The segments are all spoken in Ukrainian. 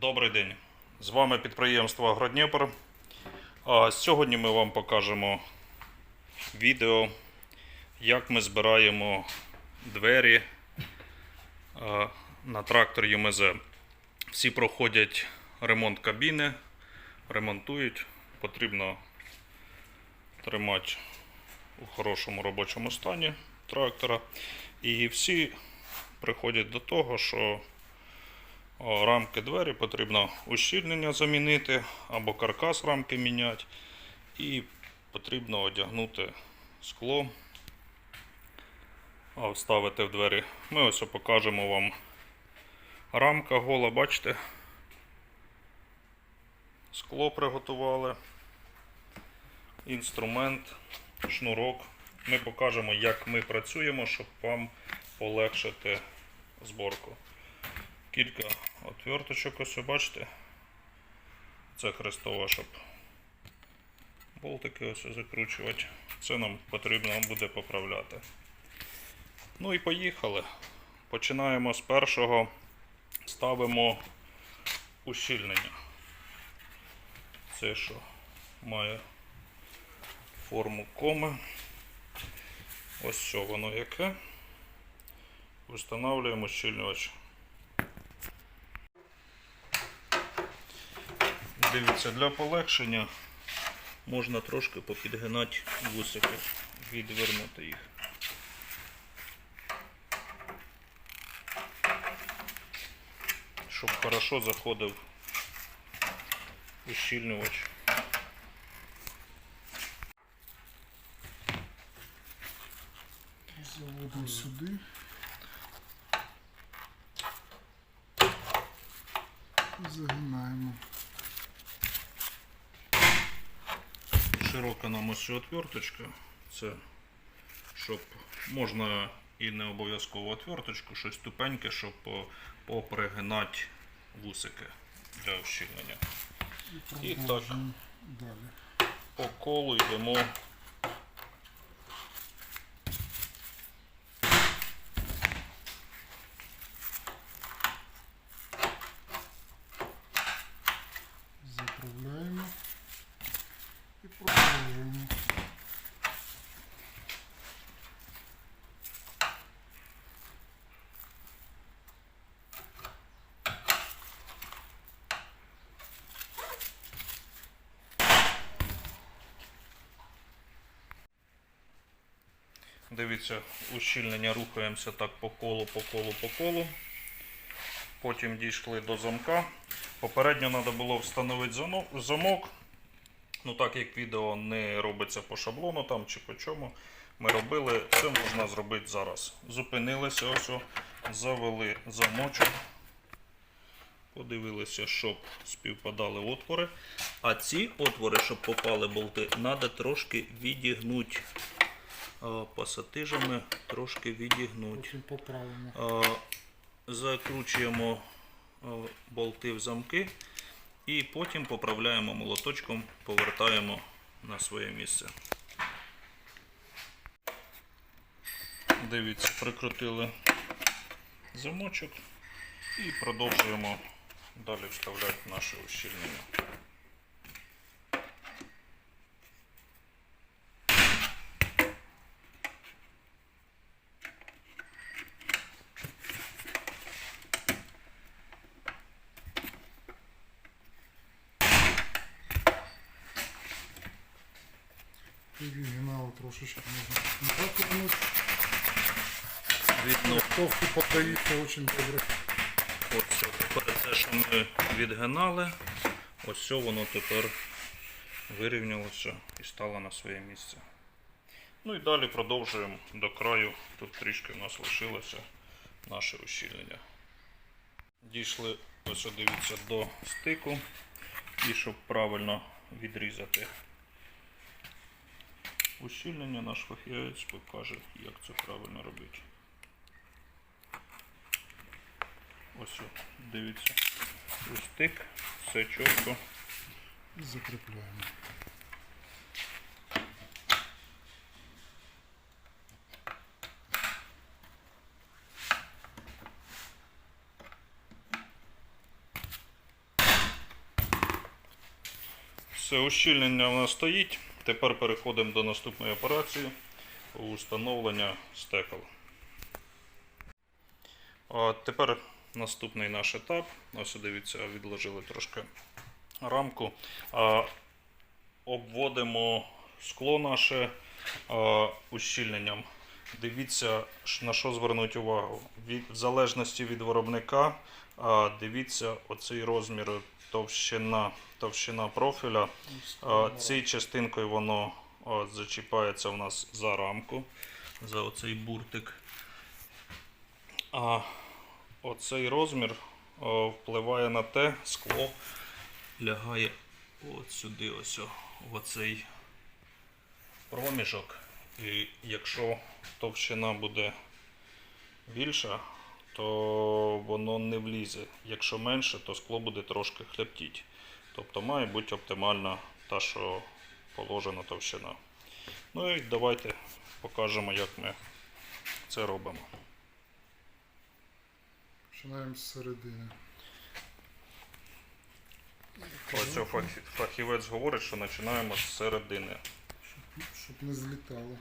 Добрий день. З вами підприємство Агродніпр. Сьогодні ми вам покажемо відео, як ми збираємо двері на трактор ЮМЗ. Всі проходять ремонт кабіни, ремонтують. Потрібно тримати у хорошому робочому стані трактора. І всі приходять до того, що рамки двері потрібно ущільнення замінити або каркас рамки міняти. І потрібно одягнути скло, а вставити в двері. Ми ось покажемо вам рамка гола, бачите? Скло приготували, інструмент, шнурок. Ми покажемо, як ми працюємо, щоб вам полегшити зборку кілька отверточок, ось бачите. Це хрестова, щоб болтики ось закручувати. Це нам потрібно буде поправляти. Ну і поїхали. Починаємо з першого. Ставимо ущільнення. Це що має форму коми. Ось що воно яке. Встановлюємо ущільнювач. Дивіться, для полегшення можна трошки попідгинати вусики, відвернути їх. Щоб хорошо заходив ущільнювач. Заводимо сюди. Загинаємо. Широка нам ось отверточка. Це щоб можна і не обов'язково отверточку, щось тупеньке, щоб попригинати вусики для ущільнення. І так. Далі. По колу йдемо. Заправляємо і продовжуємо. Дивіться, ущільнення рухаємося так по колу, по колу, по колу. Потім дійшли до замка. Попередньо треба було встановити замок. Ну так як відео не робиться по шаблону там чи по чому. Ми робили, це можна зробити зараз. Зупинилися, ось, завели замочок. Подивилися, щоб співпадали отвори. А ці отвори, щоб попали болти, треба трошки відігнути. А, Пасатижами трошки відігнути. А, Закручуємо болти в замки і потім поправляємо молоточком, повертаємо на своє місце. Дивіться, прикрутили замочок і продовжуємо далі вставляти наше ущільнення. І можна. Не так вернути. Видно, Товку подається дуже добре. Ось тепер те, що ми відгинали, ось воно тепер вирівнялося і стало на своє місце. Ну і далі продовжуємо до краю. Тут трішки у нас лишилося наше ущільнення. Дійшли, ось дивіться, до стику. І щоб правильно відрізати ущільнення, наш фахівець покаже, як це правильно робити. Ось, дивіться. Ось стик, все чітко. Закріпляємо. Все, ущільнення у нас стоїть. Тепер переходимо до наступної операції установлення стекол. А тепер наступний наш етап. Ось дивіться, відложили трошки рамку. А, обводимо скло наше а, ущільненням. Дивіться, на що звернути увагу. Від, в залежності від виробника, а, дивіться оцей розмір товщина, товщина профіля. Цією частинкою воно зачіпається у нас за рамку, за оцей буртик. А оцей розмір впливає на те, скло лягає от сюди, ось в оцей проміжок. І якщо товщина буде більша, то воно не влізе. Якщо менше, то скло буде трошки хлептіть. Тобто має бути оптимальна та, що положена товщина. Ну і давайте покажемо, як ми це робимо. Починаємо з середини. Ось фахівець говорить, що починаємо з середини. Щоб, щоб не злітало.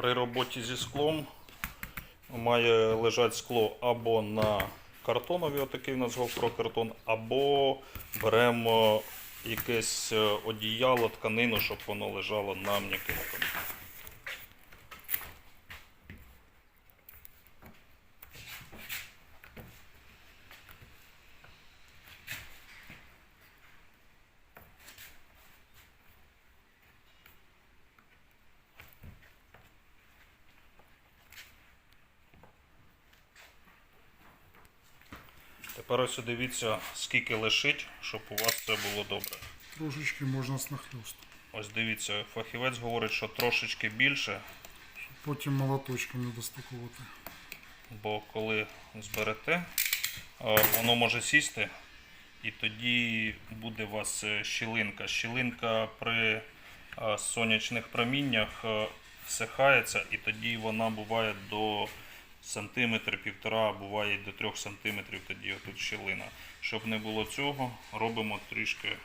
При роботі зі склом має лежати скло або на картонові, отакий у нас гофрокартон, або беремо якесь е, одіяло, тканину, щоб воно лежало на м'якинках. Тепер дивіться, скільки лишить, щоб у вас все було добре. Трошечки можна з. Ось дивіться, фахівець говорить, що трошечки більше, Потім молоточком не достукувати. бо коли зберете, е, воно може сісти, і тоді буде у вас е, щілинка. Щілинка при е, сонячних проміннях всихається, і тоді вона буває до сантиметр, півтора, буває до трьох сантиметрів тоді тут щілина. Щоб не було цього, робимо трішки е,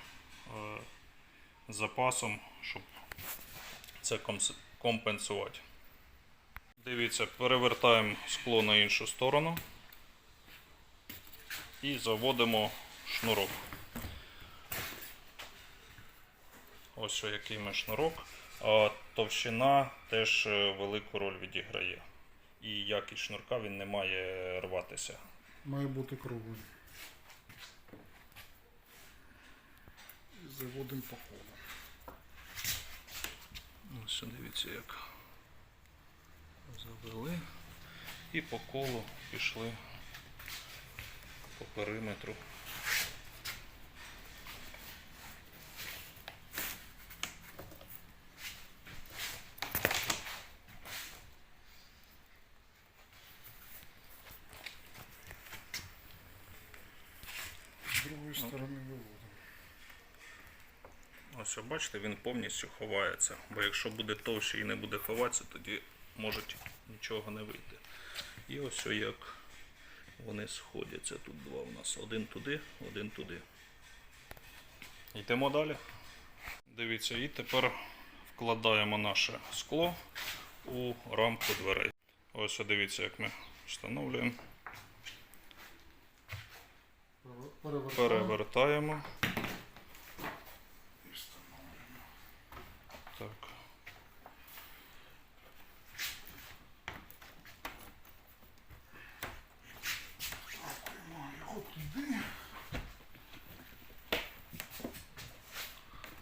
запасом, щоб це компенсувати. Дивіться, перевертаємо скло на іншу сторону і заводимо шнурок. Ось який ми шнурок. А товщина теж е, велику роль відіграє. І якість шнурка він не має рватися. Має бути круглий. Заводимо по колу. Ось дивіться, як завели. І по колу пішли по периметру. З другої сторони виводимо. Ось ви бачите, він повністю ховається. Бо якщо буде товще і не буде ховатися, тоді може нічого не вийти. І ось як вони сходяться. Тут два у нас. Один туди, один туди. Йдемо далі. Дивіться, і тепер вкладаємо наше скло у рамку дверей. Ось дивіться, як ми встановлюємо. Перевертаємо. Перевертаємо. І встановлюємо. Так. Ставимо його туди.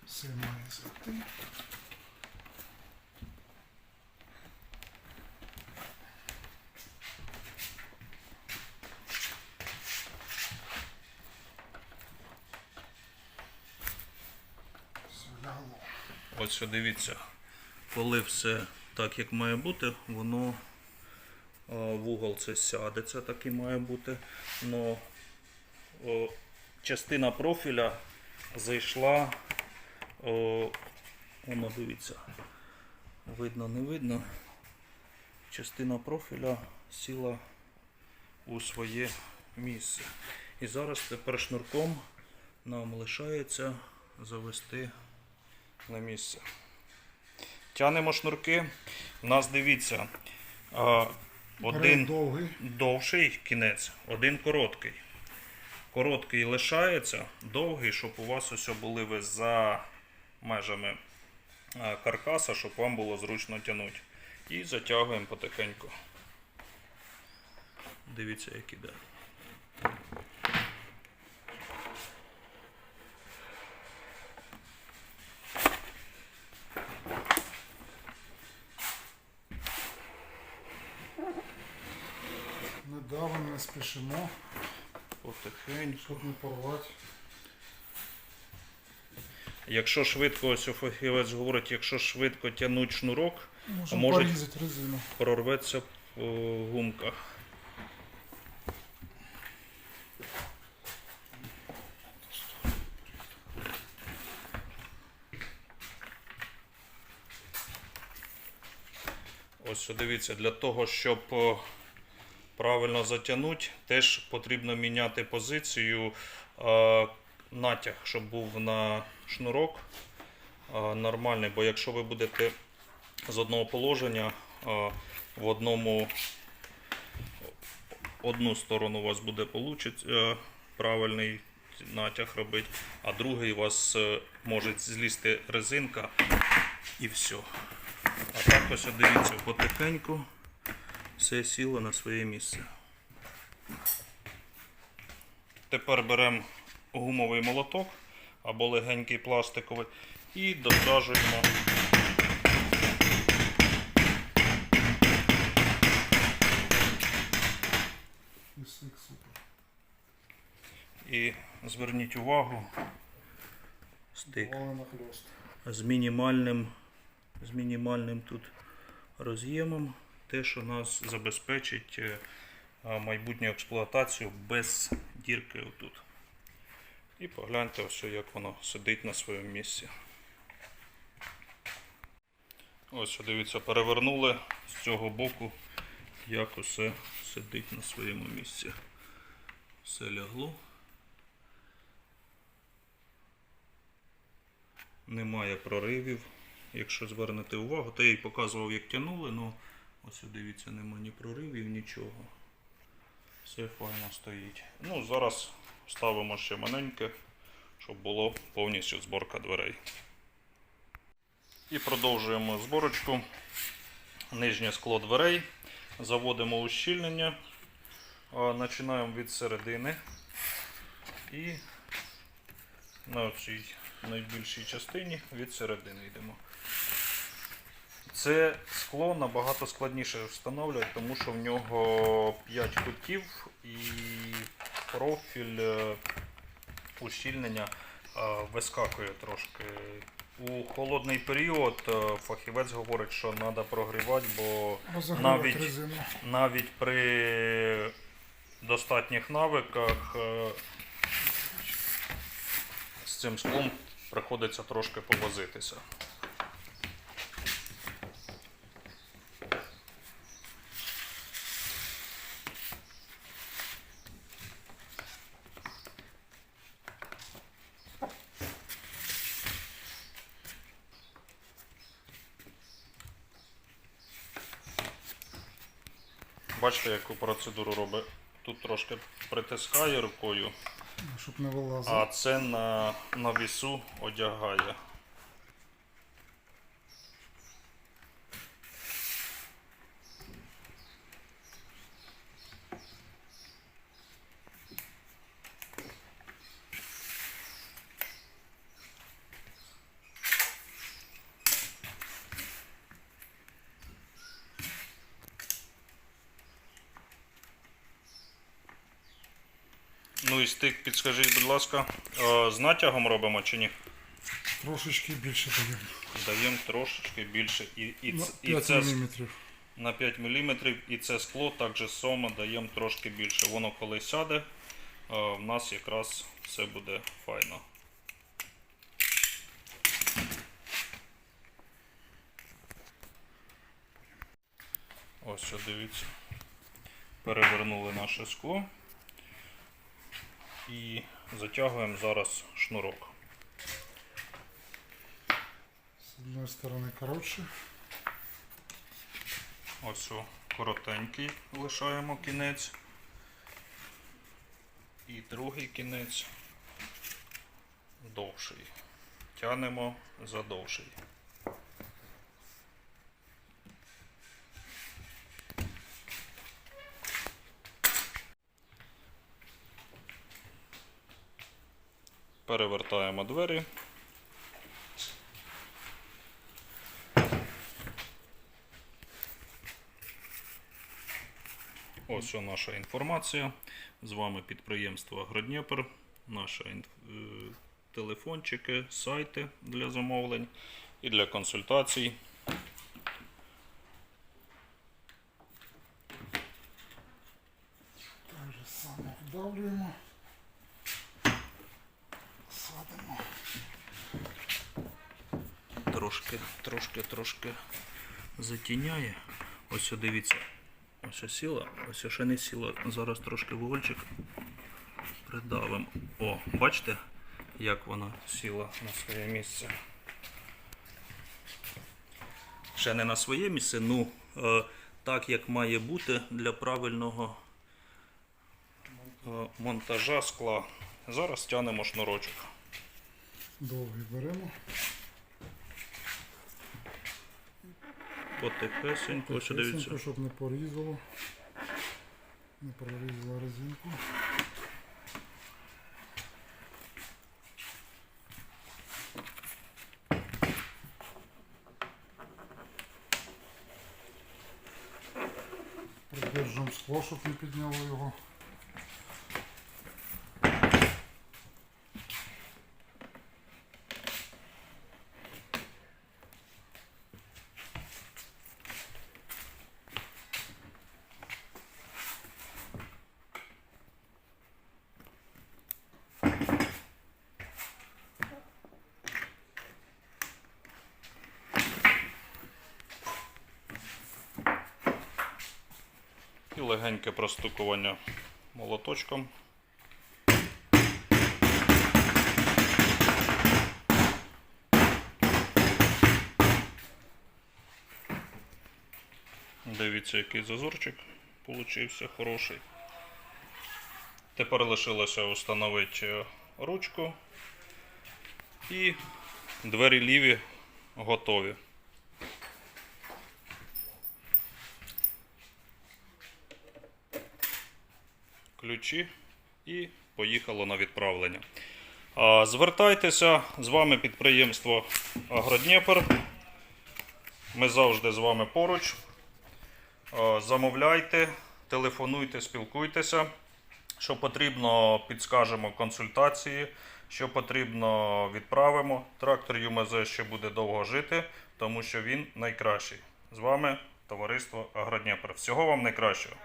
Все має зайти. Ось що дивіться, коли все так, як має бути, воно в угол це сяде, це так і має бути. О, частина профіля зайшла. Воно дивіться. Видно, не видно. Частина профіля сіла у своє місце. І зараз тепер шнурком нам лишається завести на місце. Тянемо шнурки. У нас дивіться, один довгий. довший кінець, один короткий. Короткий лишається, довгий, щоб у вас ось були ви за межами каркаса, щоб вам було зручно тягнути. І затягуємо потихеньку. Дивіться, як іде. Не давимо, не спішимо, Потихеньку. щоб не порвати. Якщо швидко, ось фахівець говорить, якщо швидко тягнуть шнурок, Можемо може- порізати резину. прорветься по гумках. Ось дивіться, для того, щоб е, правильно затягнути, теж потрібно міняти позицію е, натяг, щоб був на шнурок е, нормальний, бо якщо ви будете з одного положення в одному одну сторону у вас буде е, правильний натяг робити, а другий у вас е, може злізти резинка і все. А так ось дивіться, потихеньку все сіло на своє місце. Тепер беремо гумовий молоток або легенький пластиковий і досаджуємо І зверніть увагу, стик з мінімальним, з мінімальним тут роз'ємом, те, що нас забезпечить е, майбутню експлуатацію без дірки отут. І погляньте, ось як воно сидить на своєму місці. Ось дивіться, перевернули з цього боку, як усе сидить на своєму місці. Все лягло. Немає проривів. Якщо звернете увагу, то я їй показував, як тянули, але ось дивіться, нема ні проривів, нічого. Все файно стоїть. Ну, зараз ставимо ще маленьке, щоб було повністю зборка дверей. І продовжуємо зборочку. Нижнє скло дверей. Заводимо ущільнення. Починаємо від середини. І на цій найбільшій частині від середини йдемо. Це скло набагато складніше встановлювати, тому що в нього 5 кутів і профіль е, ущільнення е, вискакує трошки. У холодний період е, фахівець говорить, що треба прогрівати, бо Навіть- навіть при достатніх навиках з цим склом приходиться трошки повозитися. Бачите, яку процедуру робить? Тут трошки притискає рукою, Щоб не вилазив. а це на, на вісу одягає. Ну стик, підскажіть, будь ласка, е, з натягом робимо чи ні? Трошечки більше даємо. Даємо трошечки більше. І, і, На ц- і 5 це мм. на 5 мм, і це скло так же само даємо трошки більше. Воно коли сяде, е, в нас якраз все буде файно. Ось що дивіться. Перевернули наше скло і затягуємо зараз шнурок. З одної сторони коротше. Ось коротенький лишаємо кінець. І другий кінець довший. Тянемо за довший. Перевертаємо двері. Ось наша інформація. З вами підприємство Агродніпр, наші інф- е, телефончики, сайти для замовлень і для консультацій. Трошки, трошки, трошки затіняє. Ось дивіться. Ось о сіла, ось ще не сіла. Зараз трошки вугольчик придавимо. О, бачите, як вона сіла на своє місце. Ще не на своє місце, ну е, так як має бути для правильного е, монтажа скла. Зараз тянемо шнурочок. Довгий беремо. Потихесенько, ось дивіться. Щоб не порізало. Не прорізало резинку. Придержуємо скло, щоб не підняло його. Легеньке простукування молоточком. Дивіться, який зазорчик получився хороший. Тепер лишилося встановити е, ручку і двері ліві готові. Ключі і поїхало на відправлення. Звертайтеся, з вами підприємство Агродніпр. Ми завжди з вами поруч. Замовляйте, телефонуйте, спілкуйтеся. Що потрібно, підскажемо консультації. Що потрібно, відправимо. Трактор ЮМЗ ще буде довго жити, тому що він найкращий. З вами товариство Агродніпр. Всього вам найкращого.